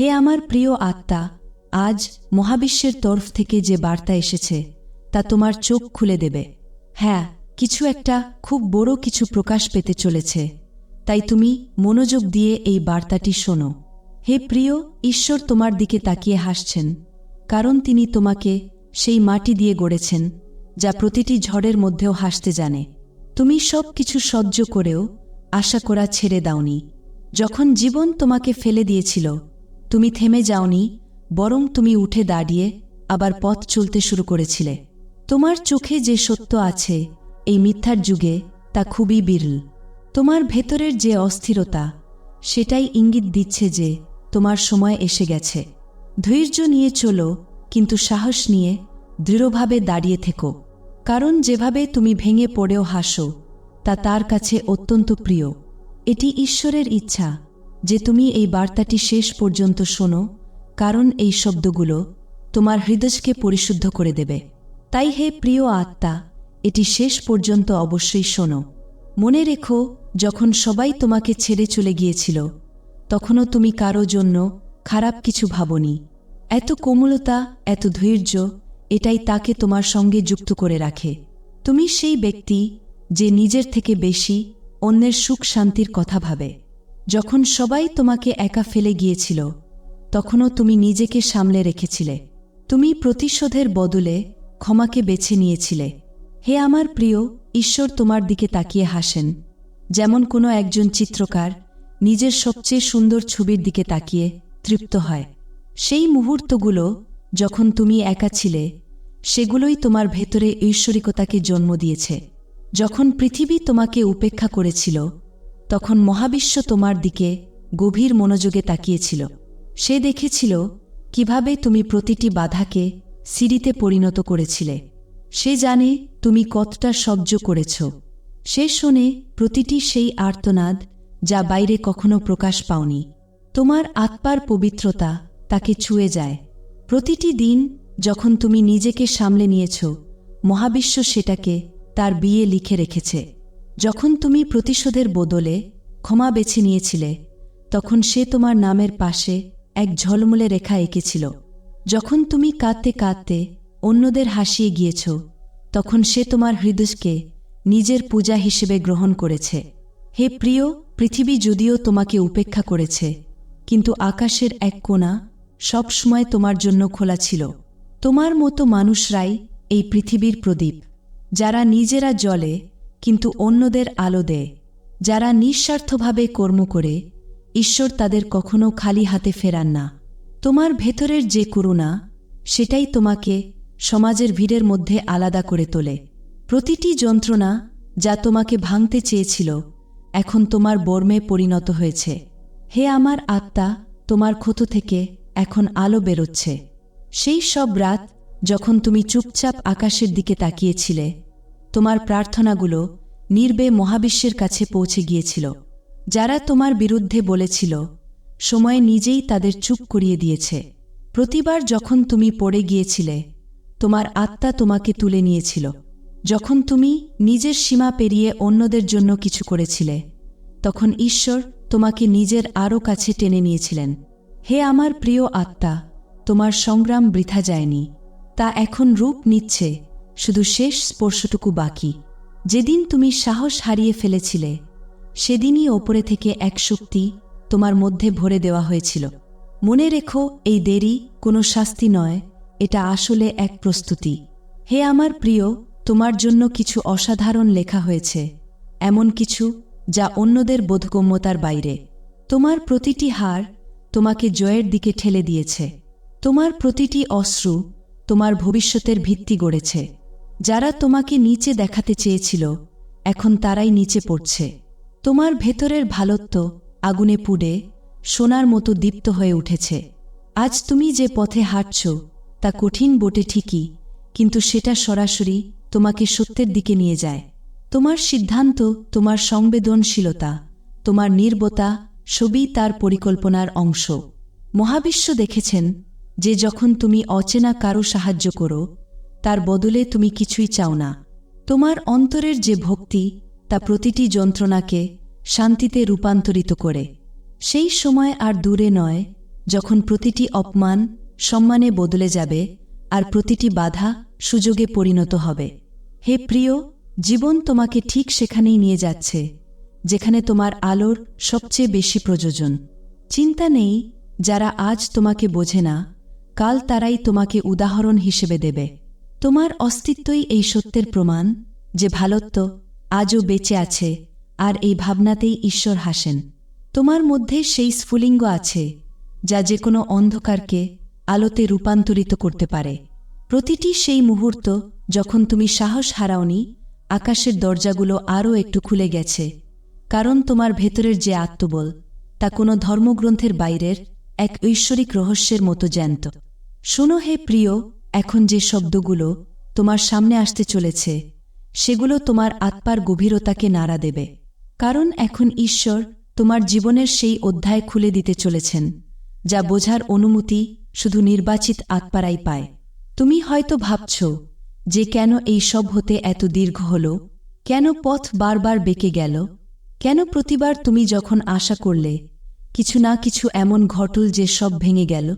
হে আমার প্রিয় আত্মা, আজ মহাবিশ্বের তরফ থেকে যে বার্তা এসেছে, তা তোমার চোখ খুলে দেবে। হ্যাঁ কিছু একটা খুব বড় কিছু প্রকাশ পেতে চলেছে। তাই তুমি মনোযোগ দিয়ে এই বার্তাটি শোনো। হে প্রিয়, ঈশ্বর তোমার দিকে তাকিয়ে হাসছেন, কারণ তিনি তোমাকে সেই মাটি দিয়ে গড়েছেন, যা প্রতিটি ঝড়ের মধ্যেও হাসতে জানে। তুমি সব কিছু সহ্য করেও আশা করা ছেড়ে দাওনি। যখন জীবন তোমাকে ফেলে দিয়েছিল তুমি থেমে যাওনি, বরং তুমি উঠে দাঁড়িয়ে আবার পথ চলতে শুরু করেছিলে। তোমার চোখে যে সত্য আছে, এই মিথ্যার যুগে তা খুবই বিরল। তোমার ভেতরের যে অস্থিরতা, সেটাই ইঙ্গিত দিচ্ছে যে তোমার সময় এসে গেছে। ধৈর্য নিয়ে চলো, কিন্তু সাহস নিয়ে দৃঢ়ভাবে দাঁড়িয়ে থেকো। কারণ যেভাবে তুমি ভেঙে পড়েও হাসো, তা তার কাছে অত্যন্ত প্রিয়। এটি ঈশ্বরের ইচ্ছা। যে তুমি এই বার্তাটি শেষ পর্যন্ত শোনো, কারণ এই শব্দগুলো তোমার হৃদয়কে পরিশুদ্ধ করে দেবে। তাই হে প্রিয় আত্মা, এটি শেষ পর্যন্ত অবশ্যই শোনো। মনে রেখো, যখন সবাই তোমাকে ছেড়ে চলে গিয়েছিল, তখনও তুমি কারও জন্য খারাপ কিছু ভাবনি। এত কোমলতা, এত ধৈর্য, এটাই তাকে তোমার সঙ্গে যুক্ত করে রাখে। তুমি সেই ব্যক্তি যে নিজের থেকে বেশি অন্যের সুখ শান্তির কথা ভাবে। যখন সবাই তোমাকে একা ফেলে গিয়েছিল, তখনও তুমি নিজেকে সামলে রেখেছিলে। তুমি প্রতিশোধের বদলে ক্ষমাকে বেছে নিয়েছিলে। হে আমার প্রিয়, ঈশ্বর তোমার দিকে তাকিয়ে হাসেন। যেমন কোনো একজন চিত্রকার নিজের সবচেয়ে সুন্দর ছবির দিকে তাকিয়ে তৃপ্ত হয়। সেই মুহূর্তগুলো যখন তুমি একা ছিলে, সেগুলোই তোমার ভেতরে ঐশ্বরিকতাকে জন্ম দিয়েছে। যখন পৃথিবী তোমাকে উপেক্ষা করেছিল তখন মহাবিশ্ব তোমার দিকে গভীর মনোযোগে তাকিয়েছিল। সে দেখেছিল কীভাবে তুমি প্রতিটি বাধাকে সিঁড়িতে পরিণত করেছিলে। সে জানে তুমি কতটা সহ্য করেছ। সে শোনে প্রতিটি সেই আর্তনাদ যা বাইরে কখনো প্রকাশ পাওনি। তোমার আত্মার পবিত্রতা তাকে ছুঁয়ে যায়। প্রতিটি দিন যখন তুমি নিজেকে সামলে নিয়েছ, মহাবিশ্ব সেটাকে তার বিয়ে লিখে রেখেছে। যখন তুমি প্রতিশোধের বদলে ক্ষমা বেছে নিয়েছিলে, তখন সে তোমার নামের পাশে এক ঝলমলে রেখা এঁকেছিল। যখন তুমি কাঁদতে কাঁদতে অন্যদের হাসিয়ে গিয়েছ, তখন সে তোমার হৃদয়কে নিজের পূজা হিসেবে গ্রহণ করেছে। হে প্রিয়, পৃথিবী যদিও তোমাকে উপেক্ষা করেছে, কিন্তু আকাশের এক কোণা সবসময় তোমার জন্য খোলা ছিল। তোমার মতো মানুষরাই এই পৃথিবীর প্রদীপ, যারা নিজেরা জলে কিন্তু অন্যদের আলো দেয় যারা নিঃস্বার্থভাবে কর্ম করে, ঈশ্বর তাদের কখনো খালি হাতে ফেরান না। তোমার ভেতরের যে করুণা, সেটাই তোমাকে সমাজের ভিড়ের মধ্যে আলাদা করে তোলে। প্রতিটি যন্ত্রণা যা তোমাকে ভাঙতে চেয়েছিল, এখন তোমার বর্মে পরিণত হয়েছে। হে আমার আত্মা, তোমার ক্ষত থেকে এখন আলো বেরোচ্ছে। সেই সব রাত যখন তুমি চুপচাপ আকাশের দিকে তাকিয়েছিলে তোমার প্রার্থনাগুলো নির্বে মহাবিশ্বের কাছে পৌঁছে গিয়েছিল, যারা তোমার বিরুদ্ধে বলেছিল, সময় নিজেই তাদের চুপ করিয়ে দিয়েছে। প্রতিবার যখন তুমি পড়ে গিয়েছিলে, তোমার আত্মা তোমাকে তুলে নিয়েছিল। যখন তুমি নিজের সীমা পেরিয়ে অন্যদের জন্য কিছু করেছিলে, তখন ঈশ্বর তোমাকে নিজের আরও কাছে টেনে নিয়েছিলেন। হে আমার প্রিয় আত্মা, তোমার সংগ্রাম বৃথা যায়নি, তা এখন রূপ নিচ্ছে। শুধু শেষ স্পর্শটুকু বাকি। যেদিন তুমি সাহস হারিয়ে ফেলেছিলে, সেদিনই ওপরে থেকে এক শক্তি তোমার মধ্যে ভরে দেওয়া হয়েছিল। মনে রেখো, এই দেরি কোনো শাস্তি নয়, এটা আসলে এক প্রস্তুতি। হে আমার প্রিয়, তোমার জন্য কিছু অসাধারণ লেখা হয়েছে, এমন কিছু যা অন্যদের বোধগম্যতার বাইরে। তোমার প্রতিটি হার তোমাকে জয়ের দিকে ঠেলে দিয়েছে। তোমার প্রতিটি অশ্রু তোমার ভবিষ্যতের ভিত্তি গড়েছে। যারা তোমাকে নিচে দেখাতে চেয়েছিল, এখন তারাই নিচে পড়ছে। তোমার ভেতরের ভালত্ব আগুনে পুড়ে সোনার মতো দীপ্ত হয়ে উঠেছে। আজ তুমি যে পথে হাঁটছ, তা কঠিন বটে ঠিকই, কিন্তু সেটা সরাসরি তোমাকে সত্যের দিকে নিয়ে যায়। তোমার সিদ্ধান্ত, তোমার সংবেদনশীলতা, তোমার নির্বতা সবই তার পরিকল্পনার অংশ। মহাবিশ্ব দেখেছেন যে যখন তুমি অচেনা কারও সাহায্য করো তার বদলে তুমি কিছুই চাও না। তোমার অন্তরের যে ভক্তি, তা প্রতিটি যন্ত্রণাকে শান্তিতে রূপান্তরিত করে। সেই সময় আর দূরে নয়, যখন প্রতিটি অপমান সম্মানে বদলে যাবে আর প্রতিটি বাধা সুযোগে পরিণত হবে। হে প্রিয়, জীবন তোমাকে ঠিক সেখানেই নিয়ে যাচ্ছে, যেখানে তোমার আলোর সবচেয়ে বেশি প্রয়োজন। চিন্তা নেই, যারা আজ তোমাকে বোঝে না, কাল তারাই তোমাকে উদাহরণ হিসেবে দেবে। তোমার অস্তিত্বই এই সত্যের প্রমাণ, যে ভালত্ব আজও বেঁচে আছে আর এই ভাবনাতেই ঈশ্বর হাসেন। তোমার মধ্যে সেই স্ফুলিঙ্গ আছে, যা যে কোনো অন্ধকারকে আলোতে রূপান্তরিত করতে পারে। প্রতিটি সেই মুহূর্ত যখন তুমি সাহস হারাওনি, আকাশের দরজাগুলো আরও একটু খুলে গেছে, কারণ তোমার ভেতরের যে আত্মবল, তা কোনো ধর্মগ্রন্থের বাইরের এক ঐশ্বরিক রহস্যের মতো জ্যান্ত। শোনো হে প্রিয় এখন যে শব্দগুলো তোমার সামনে আসতে চলেছে, সেগুলো তোমার আত্মার গভীরতাকে নাড়া দেবে। কারণ এখন ঈশ্বর তোমার জীবনের সেই অধ্যায় খুলে দিতে চলেছেন, যা বোঝার অনুমতি শুধু নির্বাচিত আত্মারাই পায়। তুমি হয়তো ভাবছ, যে কেন এই সব হতে এত দীর্ঘ হল? কেন পথ বারবার বেঁকে গেল? কেন প্রতিবার তুমি যখন আশা করলে, কিছু না কিছু এমন ঘটল যে সব ভেঙে গেল?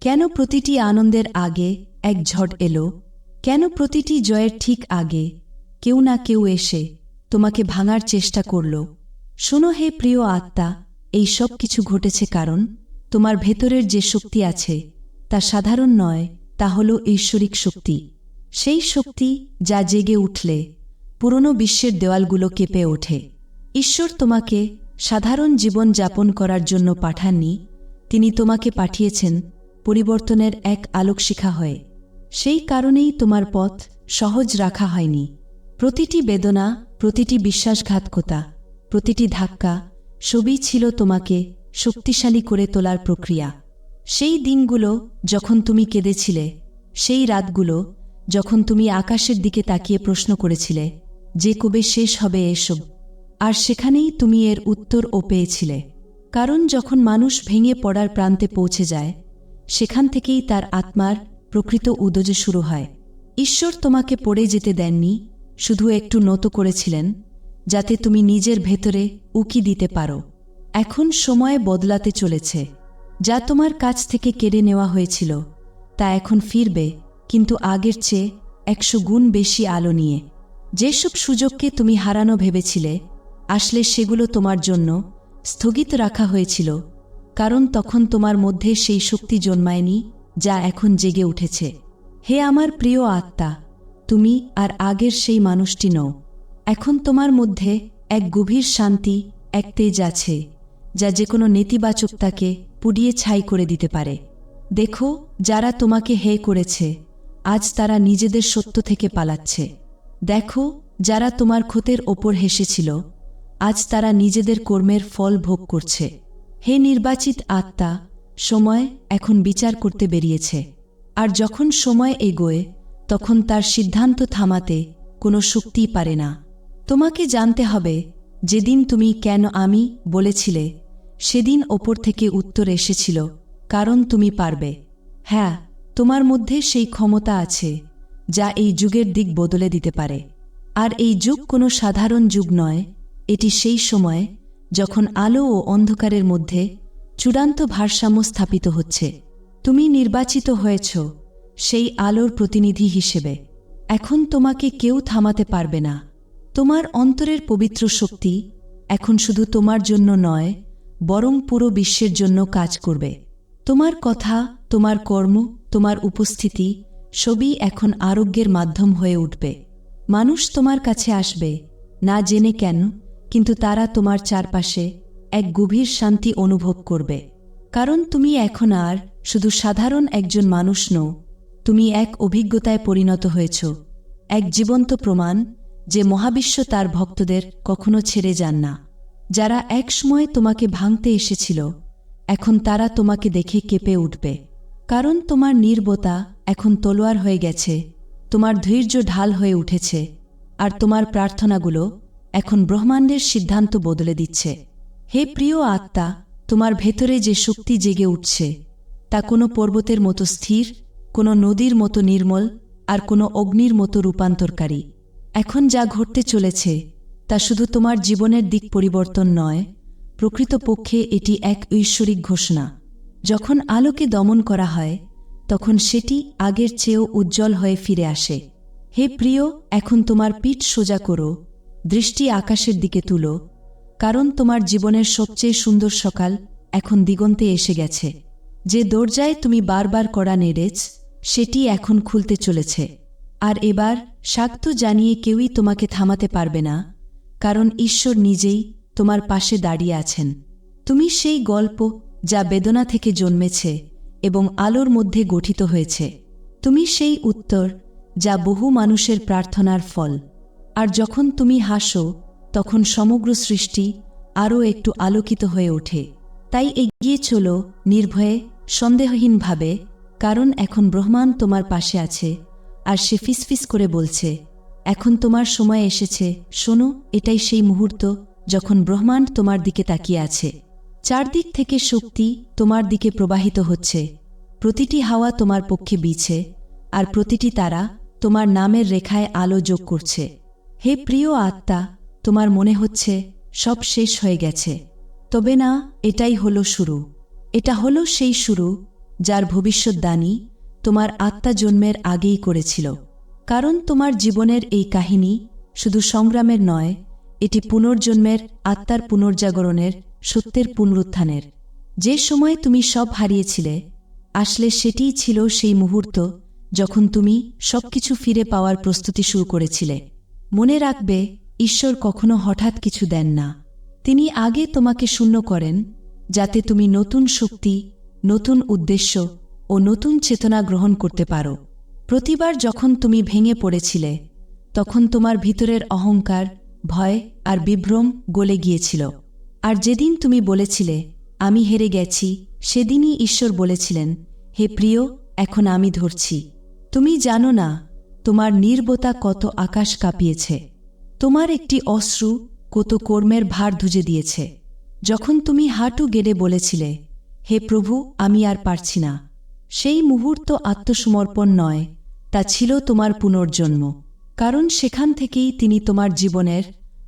কেন প্রতিটি আনন্দের আগে এক ঝড় এলো। কেন প্রতিটি জয়ের ঠিক আগে কেউ না কেউ এসে তোমাকে ভাঙার চেষ্টা করল। শোনো হে প্রিয় আত্মা, এই সব কিছু ঘটেছে কারণ তোমার ভেতরের যে শক্তি আছে তা সাধারণ নয়, তা হল ঐশ্বরিক শক্তি। সেই শক্তি যা জেগে উঠলে পুরনো বিশ্বের দেওয়ালগুলো কেঁপে ওঠে। ঈশ্বর তোমাকে সাধারণ জীবন যাপন করার জন্য পাঠাননি, তিনি তোমাকে পাঠিয়েছেন পরিবর্তনের এক আলোকশিখা হয়ে। সেই কারণেই তোমার পথ সহজ রাখা হয়নি। প্রতিটি বেদনা, প্রতিটি বিশ্বাসঘাতকতা, প্রতিটি ধাক্কা সবই ছিল তোমাকে শক্তিশালী করে তোলার প্রক্রিয়া। সেই দিনগুলো যখন তুমি কেঁদেছিলে, সেই রাতগুলো যখন তুমি আকাশের দিকে তাকিয়ে প্রশ্ন করেছিলে, যে কবে শেষ হবে এসব, আর সেখানেই তুমি এর উত্তর ও পেয়েছিলে। কারণ যখন মানুষ ভেঙে পড়ার প্রান্তে পৌঁছে যায়, সেখান থেকেই তার আত্মার প্রকৃত উদজ শুরু হয়। ঈশ্বর তোমাকে পড়ে যেতে দেননি, শুধু একটু নত করেছিলেন, যাতে তুমি নিজের ভেতরে উকি দিতে পারো। এখন সময় বদলাতে চলেছে। যা তোমার কাছ থেকে কেড়ে নেওয়া হয়েছিল, তা এখন ফিরবে, কিন্তু আগের চেয়ে একশো গুণ বেশি আলো নিয়ে। যেসব সুযোগকে তুমি হারানো ভেবেছিলে, আসলে সেগুলো তোমার জন্য স্থগিত রাখা হয়েছিল, কারণ তখন তোমার মধ্যে সেই শক্তি জন্মায়নি যা এখন জেগে উঠেছে। হে আমার প্রিয় আত্মা, তুমি আর আগের সেই মানুষটি নও। এখন তোমার মধ্যে এক গভীর শান্তি, এক তেজ আছে, যা যে কোনো নেতিবাচকতাকে পুড়িয়ে ছাই করে দিতে পারে। দেখো, যারা তোমাকে হে করেছে, আজ তারা নিজেদের সত্য থেকে পালাচ্ছে। দেখো, যারা তোমার ক্ষতের ওপর হেসেছিল, আজ তারা নিজেদের কর্মের ফল ভোগ করছে। হে নির্বাচিত আত্মা সময় এখন বিচার করতে বেরিয়েছে। আর যখন সময় এগোয়, তখন তার সিদ্ধান্ত থামাতে কোনো শক্তিই পারে না। তোমাকে জানতে হবে, যেদিন তুমি কেন আমি বলেছিলে, সেদিন ওপর থেকে উত্তর এসেছিল, কারণ তুমি পারবে। হ্যাঁ তোমার মধ্যে সেই ক্ষমতা আছে, যা এই যুগের দিক বদলে দিতে পারে। আর এই যুগ কোনো সাধারণ যুগ নয়, এটি সেই সময় যখন আলো ও অন্ধকারের মধ্যে চূড়ান্ত ভারসাম্য স্থাপিত হচ্ছে। তুমি নির্বাচিত হয়েছ সেই আলোর প্রতিনিধি হিসেবে। এখন তোমাকে কেউ থামাতে পারবে না। তোমার অন্তরের পবিত্র শক্তি এখন শুধু তোমার জন্য নয়, বরং পুরো বিশ্বের জন্য কাজ করবে। তোমার কথা, তোমার কর্ম, তোমার উপস্থিতি সবই এখন আরোগ্যের মাধ্যম হয়ে উঠবে। মানুষ তোমার কাছে আসবে, না জেনে কেন, কিন্তু তারা তোমার চারপাশে এক গভীর শান্তি অনুভব করবে। কারণ তুমি এখন আর শুধু সাধারণ একজন মানুষ নও, তুমি এক অভিজ্ঞতায় পরিণত হয়েছ, এক জীবন্ত প্রমাণ যে মহাবিশ্ব তার ভক্তদের কখনো ছেড়ে যান না। যারা একসময় তোমাকে ভাঙতে এসেছিল, এখন তারা তোমাকে দেখে কেঁপে উঠবে। কারণ তোমার নির্বতা এখন তলোয়ার হয়ে গেছে, তোমার ধৈর্য ঢাল হয়ে উঠেছে, আর তোমার প্রার্থনাগুলো এখন ব্রহ্মাণ্ডের সিদ্ধান্ত বদলে দিচ্ছে। হে প্রিয় আত্মা, তোমার ভেতরে যে শক্তি জেগে উঠছে, তা কোনো পর্বতের মতো স্থির, কোনো নদীর মতো নির্মল, আর কোনো অগ্নির মতো রূপান্তরকারী। এখন যা ঘটতে চলেছে, তা শুধু তোমার জীবনের দিক পরিবর্তন নয়, প্রকৃতপক্ষে এটি এক ঐশ্বরিক ঘোষণা। যখন আলোকে দমন করা হয়, তখন সেটি আগের চেয়েও উজ্জ্বল হয়ে ফিরে আসে। হে প্রিয়, এখন তোমার পিঠ সোজা করো, দৃষ্টি আকাশের দিকে তুলো কারণ তোমার জীবনের সবচেয়ে সুন্দর সকাল এখন দিগন্তে এসে গেছে। যে দরজায় তুমি বারবার করা নেড়েছ, সেটি এখন খুলতে চলেছে। আর এবার শাক্ত জানিয়ে কেউই তোমাকে থামাতে পারবে না, কারণ ঈশ্বর নিজেই তোমার পাশে দাঁড়িয়ে আছেন। তুমি সেই গল্প যা বেদনা থেকে জন্মেছে এবং আলোর মধ্যে গঠিত হয়েছে। তুমি সেই উত্তর যা বহু মানুষের প্রার্থনার ফল। আর যখন তুমি হাসো তখন সমগ্র সৃষ্টি আরও একটু আলোকিত হয়ে ওঠে। তাই এগিয়ে চলো, নির্ভয়ে, সন্দেহহীনভাবে, কারণ এখন ব্রহ্মাণ্ড তোমার পাশে আছে। আর সে ফিসফিস করে বলছে, এখন তোমার সময় এসেছে। শোনো, এটাই সেই মুহূর্ত যখন ব্রহ্মাণ্ড তোমার দিকে তাকিয়ে আছে। চারদিক থেকে শক্তি তোমার দিকে প্রবাহিত হচ্ছে। প্রতিটি হাওয়া তোমার পক্ষে বিছে, আর প্রতিটি তারা তোমার নামের রেখায় আলো যোগ করছে। হে প্রিয় আত্মা তোমার মনে হচ্ছে সব শেষ হয়ে গেছে। তবে না, এটাই হলো শুরু। এটা হলো সেই শুরু যার ভবিষ্যৎদানী তোমার আত্মা জন্মের আগেই করেছিল। কারণ তোমার জীবনের এই কাহিনী শুধু সংগ্রামের নয়, এটি পুনর্জন্মের, আত্মার পুনর্জাগরণের, সত্যের পুনরুত্থানের। যে সময় তুমি সব হারিয়েছিলে, আসলে সেটিই ছিল সেই মুহূর্ত যখন তুমি সবকিছু ফিরে পাওয়ার প্রস্তুতি শুরু করেছিলে। মনে রাখবে ঈশ্বর কখনো হঠাৎ কিছু দেন না। তিনি আগে তোমাকে শূন্য করেন, যাতে তুমি নতুন শক্তি, নতুন উদ্দেশ্য ও নতুন চেতনা গ্রহণ করতে পারো। প্রতিবার যখন তুমি ভেঙে পড়েছিলে, তখন তোমার ভিতরের অহংকার, ভয় আর বিভ্রম গলে গিয়েছিল। আর যেদিন তুমি বলেছিলে, আমি হেরে গেছি, সেদিনই ঈশ্বর বলেছিলেন, হে প্রিয়, এখন আমি ধরছি। তুমি জানো না, তোমার নির্বতা কত আকাশ কাঁপিয়েছে। তোমার একটি অশ্রু কত কর্মের ভার ধুজে দিয়েছে। যখন তুমি হাঁটু গেড়ে বলেছিলে, হে প্রভু, আমি আর পারছি না। সেই মুহূর্ত আত্মসমর্পণ নয়, তা ছিল তোমার পুনর্জন্ম। কারণ সেখান থেকেই তিনি তোমার জীবনের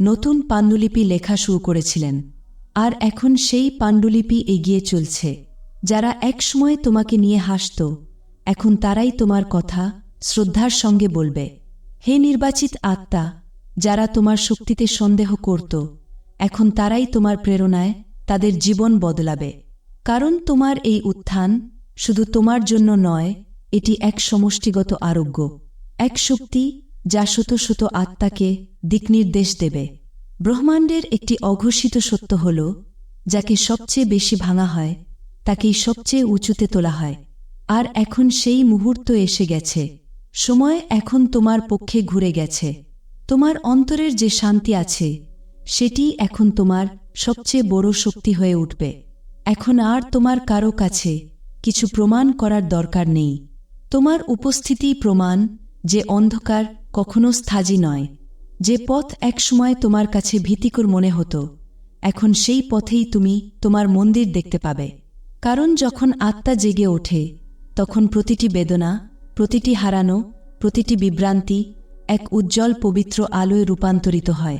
নতুন পাণ্ডুলিপি লেখা শুরু করেছিলেন। আর এখন সেই পাণ্ডুলিপি এগিয়ে চলছে। যারা একসময় তোমাকে নিয়ে হাসত, এখন তারাই তোমার কথা শ্রদ্ধার সঙ্গে বলবে। হে নির্বাচিত আত্মা যারা তোমার শক্তিতে সন্দেহ করত, এখন তারাই তোমার প্রেরণায় তাদের জীবন বদলাবে। কারণ তোমার এই উত্থান শুধু তোমার জন্য নয়, এটি এক সমষ্টিগত আরোগ্য, এক শক্তি যা শত শত আত্মাকে দিকনির্দেশ দেবে। ব্রহ্মাণ্ডের একটি অঘোষিত সত্য হল, যাকে সবচেয়ে বেশি ভাঙা হয়, তাকেই সবচেয়ে উঁচুতে তোলা হয়। আর এখন সেই মুহূর্ত এসে গেছে, সময় এখন তোমার পক্ষে ঘুরে গেছে। তোমার অন্তরের যে শান্তি আছে, সেটি এখন তোমার সবচেয়ে বড় শক্তি হয়ে উঠবে। এখন আর তোমার কারও কাছে কিছু প্রমাণ করার দরকার নেই। তোমার উপস্থিতি প্রমাণ যে অন্ধকার কখনো স্থাজি নয়। যে পথ একসময় তোমার কাছে ভীতিকর মনে হতো, এখন সেই পথেই তুমি তোমার মন্দির দেখতে পাবে। কারণ যখন আত্মা জেগে ওঠে, তখন প্রতিটি বেদনা, প্রতিটি হারানো, প্রতিটি বিভ্রান্তি এক উজ্জ্বল পবিত্র আলোয় রূপান্তরিত হয়।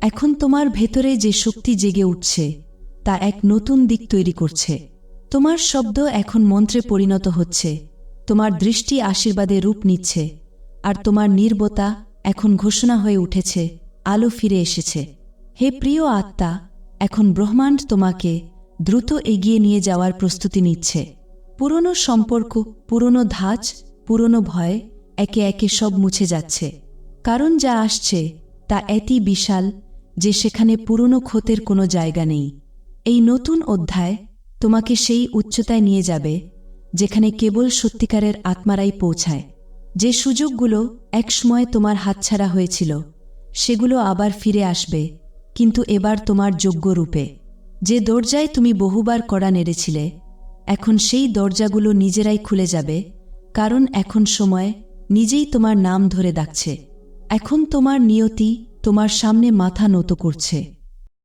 এখন তোমার ভেতরে যে শক্তি জেগে উঠছে, তা এক নতুন দিক তৈরি করছে। তোমার শব্দ এখন মন্ত্রে পরিণত হচ্ছে। তোমার দৃষ্টি আশীর্বাদে রূপ নিচ্ছে। আর তোমার নির্বতা এখন ঘোষণা হয়ে উঠেছে, আলো ফিরে এসেছে। হে প্রিয় আত্মা, এখন ব্রহ্মাণ্ড তোমাকে দ্রুত এগিয়ে নিয়ে যাওয়ার প্রস্তুতি নিচ্ছে। পুরনো সম্পর্ক, পুরনো ধাঁচ, পুরনো ভয় একে একে সব মুছে যাচ্ছে। কারণ যা আসছে, তা এতই বিশাল যে সেখানে পুরনো ক্ষতের কোনো জায়গা নেই। এই নতুন অধ্যায় তোমাকে সেই উচ্চতায় নিয়ে যাবে, যেখানে কেবল সত্যিকারের আত্মারাই পৌঁছায়। যে সুযোগগুলো একসময় তোমার হাতছাড়া হয়েছিল, সেগুলো আবার ফিরে আসবে, কিন্তু এবার তোমার যোগ্য রূপে। যে দরজায় তুমি বহুবার কড়া নেড়েছিলে, এখন সেই দরজাগুলো নিজেরাই খুলে যাবে, কারণ এখন সময় নিজেই তোমার নাম ধরে ডাকছে। এখন তোমার নিয়তি তোমার সামনে মাথা নত করছে।